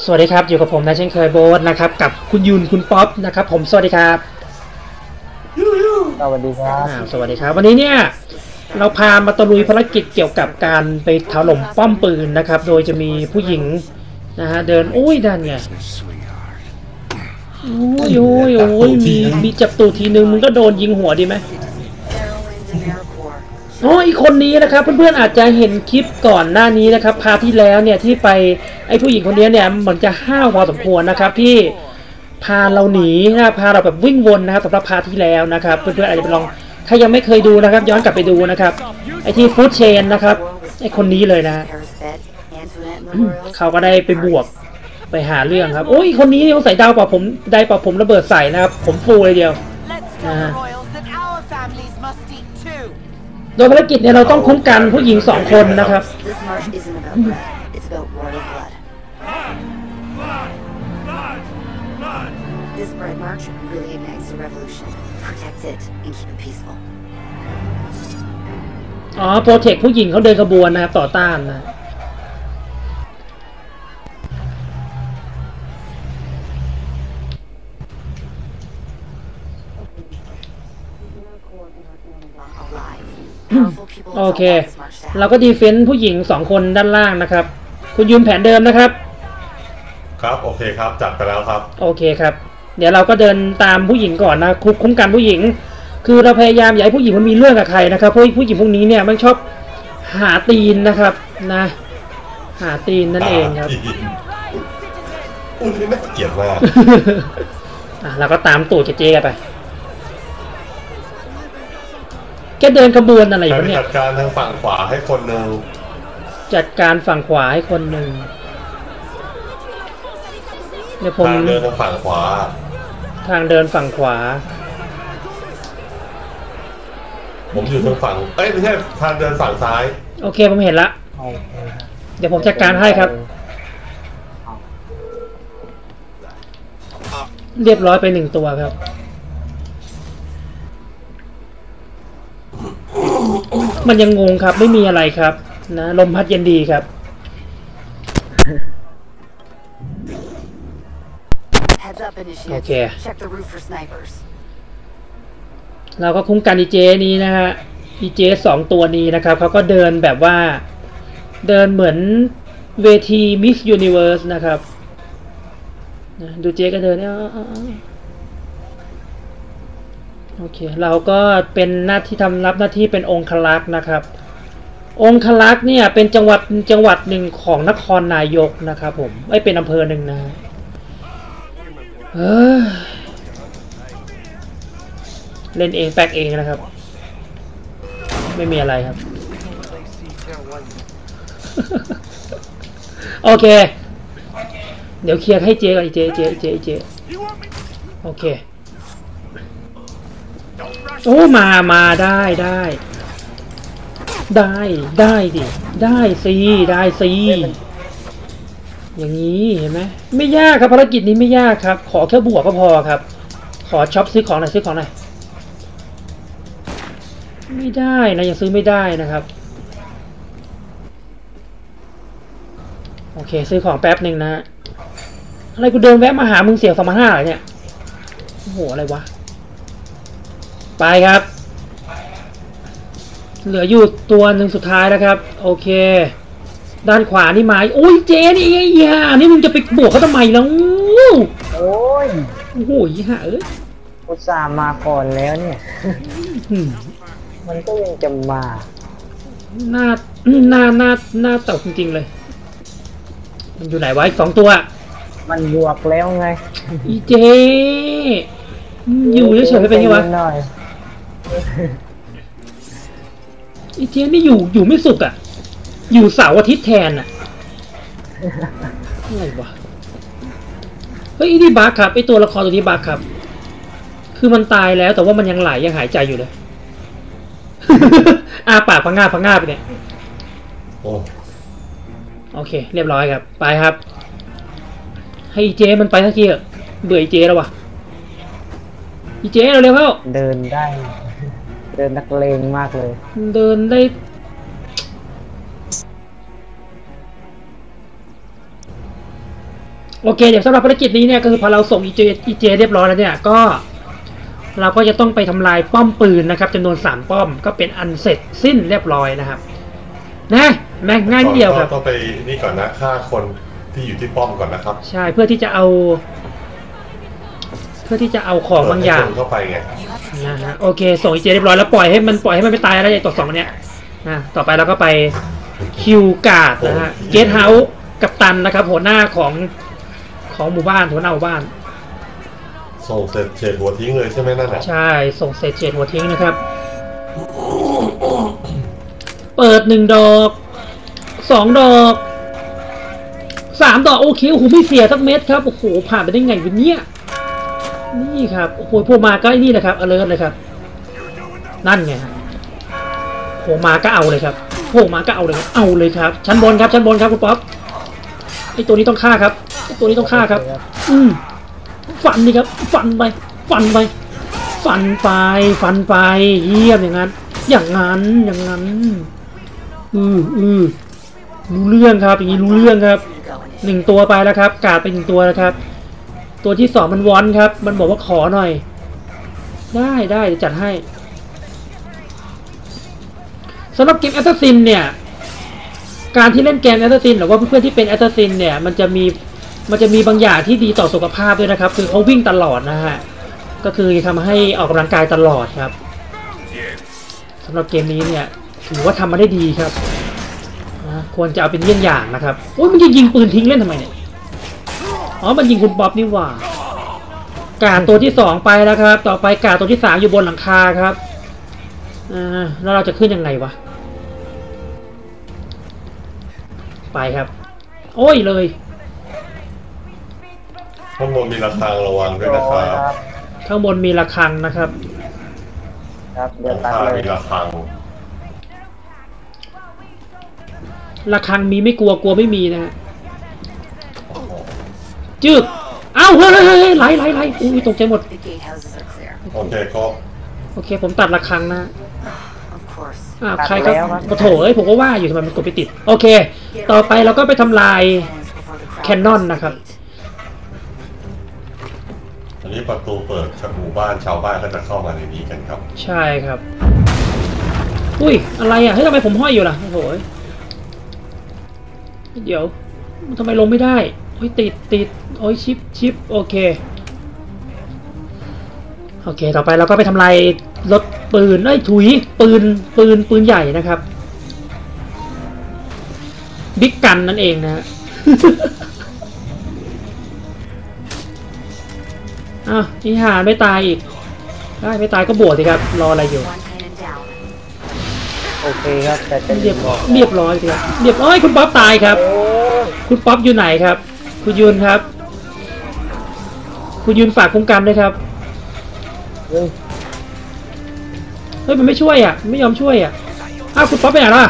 สวัสดีครับ อยู่กับผมนะเช่นเคยโบทนะครับ กับคุณยุนคุณป๊อปนะครับ ผมสวัสดีครับสวัสดีครับอ่าสวัสดีครับ วันนี้เนี่ย เราพามาตะลุยภารกิจเกี่ยวกับการไปถล่มป้อมปืนนะครับ โดยจะมีผู้หญิงนะฮะเดินโอ้ยดันไงโอ้ยโอ้ยโอ้ยมีมีจับตูดทีนึงมึงก็โดนยิงหัวดีไหม Heroines in Aircore. อ๋ออีกคนนี้นะครับ เพื่อนๆอาจจะเห็นคลิปก่อนหน้านี้นะครับพาที่แล้วเนี่ยที่ไปไอ้ผู้หญิงคนนี้เนี่ยเหมือนจะห้าวพอสมควรนะครับที่พาเราหนีนะพาเราแบบวิ่งวนนะครับสำหรับพาที่แล้วนะครับเพื่อนๆอาจจะไปลองถ้ายังไม่เคยดูนะครับ ย้อนกลับไปดูนะครับไอ้ที่ฟู้ดเชนนะครับไอ้คนนี้เลยนะเขาก็ได้ไปบวกไปหาเรื่องครับโอ้ยคนนี้เขาใส่ดาวป่าผมได้ป่าผมระเบิดใส่นะครับ ผมฟูเลยเดียว Let's tell โดยภารกิจเนี่ยเราต้องคุ้มกันผู้หญิงสองคนนะครับอ๋อโปรเทคผู้หญิงเขาเดินขบวนนะครับต่อต้านนะ โอ don't เค want this march to เรา happen. ก็ดีเฟนต์ผู้หญิงสองคนด้านล่างนะครับ คุณยืนแผนเดิมนะครับ ครับโอเคครับจัดไปแล้วครับ โอเคครับ เดี๋ยวเราก็เดินตามผู้หญิงก่อนนะคุคุ้มกันผู้หญิง คือเราพยายามอย่าให้ผู้หญิงมันมีเรื่องกับใครนะครับเพราะผู้หญิงพวกนี้เนี่ยมันชอบหาตีนนะครับนะ หาตีนนั่นเองครับอุ้ยนี่น่าเกลียดมากอะเราก็ตามตูดเจ๊ๆกันไป แกเดินขบวนอะไรอใครยู่ไปเนี่ยจัดการทางฝั่งขวาให้คนหนึ่งจัดการฝั่งขวาให้คนหนึ่งเดี๋ยวผมทางเดินทางฝั่งขวา ทางเดินฝั่งขวา ผมอยู่ทางฝั่งเอ้ยไม่ใช่ทางเดินฝั่งซ้าย โอเคผมเห็นละโอเคครับเดี๋ยวผมจัดการให้ครับ เรียบร้อยไปหนึ่งตัวครับ มันยังงงครับ ไม่มีอะไรครับ นะลมพัดเย็นดีครับ Heads up, initiates. Okay. Check the roof for snipers. เราก็คุ้มกันอีเจนี้นะฮะอีเจสองตัวนี้นะครับเขาก็เดินแบบว่าเดินเหมือนเวที Miss Universe นะครับนะดูเจก็เดินเนี่ย โอเคเราก็เป็นหน้าที่ทำรับหน้าที่เป็นองคลักษ์นะครับ องคลักษ์เนี่ยเป็นจังหวัดจังหวัดหนึ่งของนครนายกนะครับผมไม่เป็นอำเภอหนึ่งนะเอ้ยเล่นเองแปกเองนะครับ ไม่มีอะไรครับ โอเค เดี๋ยวเคลียร์ให้เจก่อนเจเจเจเจโอเค โอ้มามาได้ได้ ได้ได้ดิได้สิได้สิอย่างนี้เห็นไหมไม่ยากครับภารกิจนี้ไม่ยากครับ ขอแค่บวกก็พอครับ ขอช็อปซื้อของหน่อยซื้อของหน่อยไม่ได้นะยังซื้อไม่ได้นะครับโอเค ซื้อของแป๊บหนึ่งนะอะไรกูเดินแวะมาหามึงเสียสองพันห้าเหรเนี่ยโอ้โหอะไรวะ ไปครับ เหลืออยู่ตัวหนึ่งสุดท้ายนะครับ โอเค ด้านขวานี่ไม้โอ้ยเจนี่ไอ้ห่านี่มึงจะไปบวกเขาทำไมแล้วโอ้ยโอ้โหไอ้ห่าเอ้ยอุตส่าห์มาก่อนแล้วเนี่ยอืมมันก็ยังจะมาหน้าหน้าหน้าหน้าเต่าจริงๆเลย มันอยู่ไหนวะอีกสองตัว มันบวกแล้วไง อีเจอืมอยู่เฉยๆไม่เป็นไงวะ ใจย็หน่อยอีเจนี่อยู่อยู่ไม่สุกอะ อยู่เสาร์อาทิตย์แทนอะอะไรวะเฮ้ยไอ้นี่บักครับไอตัวละครตัวนี้บักครับ คือมันตายแล้วแต่ว่ามันยังไหลยังหายใจอยู่เลยอาปากพังงาบพังงาบไปเนี่ยโอ้โอเค เรียบร้อยครับ ไปครับ ให้อีเจมันไปสักทีเถอะเบื่ออีเจแล้ววะอีเจเร็วๆเข้า เดินได้ เดินนักเลงมากเลย เดินได้โโอเค เดี๋ยวสำหรับภารกิจนี้เนี่ยก็คือพอเราส่ง EJ EJ เรียบร้อยแล้วเนี่ยก็ เราก็จะต้องไปทำลายป้อมปืนนะครับจำนวนสามป้อมก็เป็นอันเสร็จสิ้นเรียบร้อยนะครับ นะแม่งง่ายนิดเดียวครับ ต้องไปนี่ก่อนนะฆ่าคนที่อยู่ที่ป้อมก่อนนะครับ ใช่เพื่อที่จะเอาเพื่อที่จะเอาของบางอย่างเปิดให้คนเข้าไปไงนะฮะโอเคส่ง EJ เรียบร้อยแล้วปล่อยให้มันปล่อยให้มันไปตายแล้วไอ้ตัวสองอันเนี้ยนะต่อไปเราก็ไปคิวการ์ดนะฮะเกตเฮาส์กับตันนะครับหัวหน้าของของหมู่บ้านหัวหน้าหมู่บ้าน ส่งเสร็จเฉดหัวทิ้งเลยใช่ไหมนั่นแหละใช่ส่งเศษเศษหัวทิ้งนะครับ เปิดหนึ่งดอกสองดอกสามดอกโอเคโอ้โหไม่เสียสักเม็ดครับโอ้โหผ่านไปได้ไงวะเนี่ย นี่ครับโอ้โหพวกมาก็ไอ้นี่แหละครับ alert เลยครับ นั่นไงฮะโผล่มาก็เอาเลยครับโผล่มาก็เอาเลยครับเอาเลยครับ ชั้นบนครับชั้นบนครับคุณป๊อปไอตัวนี้ต้องฆ่าครับไอตัวนี้ต้องฆ่าครับ อืมฟันนี่ครับ ฟันไป ฟันไป ฟันไป ฟันไป เยี่ยมอย่างนั้น อย่างนั้น อย่างนั้น อืออือรู้เรื่องครับ อย่างนี้รู้เรื่องครับ หนึ่งตัวไปแล้วครับ กาดไปหนึ่งตัวแล้วครับ ตัวที่สองมันวอนครับ มันบอกว่าขอหน่อย ได้ได้เดี๋ยวจัดให้สำหรับเกมแอสซัสซินเนี่ย การที่เล่นเกมแอสซัสซินหรือว่าเพื่อนๆที่เป็นแอสซัสซินเนี่ยมันจะมีมันจะมีบางอย่างที่ดีต่อสุขภาพด้วยนะครับ คือเขาวิ่งตลอดนะฮะก็คือทำให้ออกกำลังกายตลอดครับสำหรับเกมนี้เนี่ยถือว่าทำมาได้ดีครับนะควรจะเอาเป็นเยี่ยงอย่างนะครับโอ้ยมันจะยิงปืนทิ้งเล่นทำไมเนี่ย อ๋อ มันยิงคุณป๊อปนี่หว่า กาดตัวที่สองไปแล้วครับ ต่อไปกาดตัวที่สามอยู่บนหลังคาครับอ่าแล้วเราจะขึ้นยังไงวะ ไปครับ โอ้ยเลยข้างบนมีระฆังระวังด้วยนะครับครับข้างบนมีระฆังนะครับ ครับขเดี๋ยอวงตัดข้าเลยมีระฆังระฆังมีไม่กลัวกลัวไม่มีนะฮะ จึกเอ้าเฮ้ยเฮ้ยเฮ้ยเฮ้ยไหลไหลไหลอุ้ยตกใจหมด The gatehouses are clear. โอเคก็โอเค ผมตัดระฆังนะ Of course. อ่าวใครก็ปะโถเอ้ยผมก็ว่าอยู่ทำไมมันกดไปติด โอเค ต่อไปเราก็ไปทำลาย Cannons before the crowd Cannon reaches the นะครับ gate. อันนี้ประตูเปิดจากหมู่บ้านชาวบ้านก็จะเข้ามาในนี้กันครับ ใช่ครับ อุ้ยอะไรอะเฮ้ยทำไมผมห้อยอยู่ล่ะโอ้โหยเดี๋ยวทำไมลงไม่ได้โอ้ยติดติดโอ้ยชิปชิปโอเค โอเค ต่อไปเราก็ไปทำลายรถปืนไอ้ยถุยปืนปืนปืนใหญ่นะครับบิ๊กกันนั่นเองนะฮะอ้าวนี่หาไม่ตายอีกได้ไม่ตายก็บวชสิครับ รออะไรอยู่ One cannon down. โอเคครับแต่จะเรียบร้อยเรียบร้อยสิครับเรียบร้อยคุณป๊อปตายครับโอ้คุณป๊อปอยู่ไหนครับ คุณยูนครับ คุณยูนฝากคุ้มกันด้วยครับ เฮ้ย เฮ้ยมันไม่ช่วยอะ ไม่ยอมช่วยอะ อ้าวคุณป๊อปไปไหนล่ะ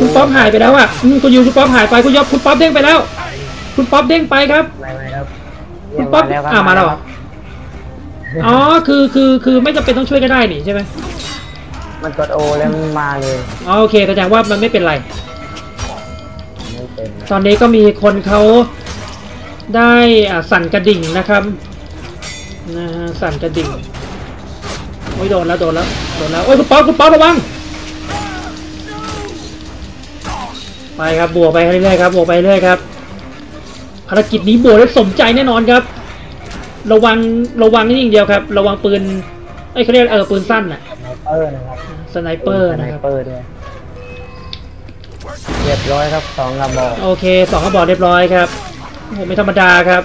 คุณป๊อปหายไปแล้วอะอืมคุณยูนคุณป๊อปหายไปคุณยอบคุณป๊อปเด้งไปแล้ว คุณป๊อปเด้งไปครับ ไม่ไม่ครับคุณป๊อปเนี่ยอ่ามาแล้วเหรออ๋อ คือ คือ คือ ไม่จำเป็นต้องช่วยก็ได้นี่ใช่ไหมมันกดโอแล้วมันมาเลย อ๋อ โอเค แสดงว่ามันไม่เป็นไรไม่เป็น ตอนนี้ก็มีคนเขาได้อ่าสั่นกระดิ่งนะครับนะฮะสั่นกระดิ่งโอ้ยโดนแล้วโดนแล้วโดนแล้วโอ้ยคุณป๊อปคุณป๊อประวังไปครับบวกไปเรื่อยๆครับบวกไปเรื่อยครับภารกิจนี้บวกได้สมใจแน่นอนครับ ระวังระวังนี่อย่างเดียวครับ ระวังปืนไอ้ยเขาเรียกเออปืนสั้นน่ะสไนเปอร์นะครับสไนเปอร์นะครับสไน เรียบร้อยครับสองกระบอกโอเคสองกระบอกเรียบร้อยครับโอ้ไม่ธรรมดาครับ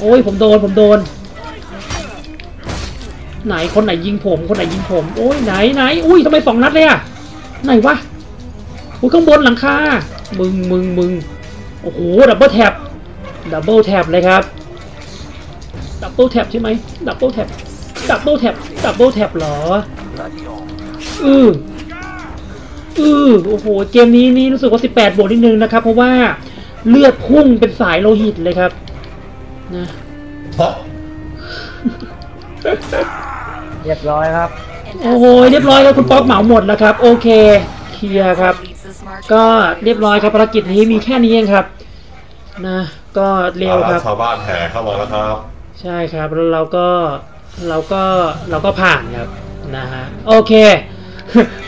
โอ้ยผมโดนผมโดน ไหนคนไหนยิงผมคนไหนยิงผม โอ้ยไหนไหนอุ้ยทำไมสองนัดเลยอะไหนวะอุ้ยข้างบนหลังคามึงมึงมึงโอ้โหดับเบิลแท็บดับเบิลแท็บเลยครับดับเบิลแท็บใช่ไหมดับเบิลแท็บดับเบิลแท็บดับเบิลแท็บเหรออือ อือโอ้โห เกมนี้นี่รู้สึกว่า 18 บวกนิดนึงนะครับ เพราะว่าเลือดพุ่งเป็นสายโลหิตเลยครับ นะเพราะเรียบร้อยครับ โอ้โห เรียบร้อยแล้วคุณป๊อปเหมาหมดแล้วครับ โอเค เคลียร์ครับ Leads this ก็เรียบร้อยครับภารกิจนี้มีแค่นี้เองครับ นะ ก็เร็วครับ ชาวบ้านแห่เข้ามาแล้วครับ ใช่ครับ แล้วเราก็ เราก็ เราก็ผ่านครับ นะฮะ โอเค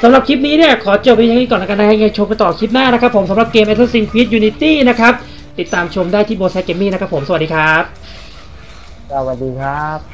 สำหรับคลิปนี้เนี่ยขอจบไปอย่างนี้ก่อนแล้วกันนะยังไงชมกันต่อคลิปหน้านะครับผมสำหรับเกม Assassin's Creed Unity นะครับ ติดตามชมได้ที่โบไซเกมมี่นะครับผม สวัสดีครับ สวัสดีครับ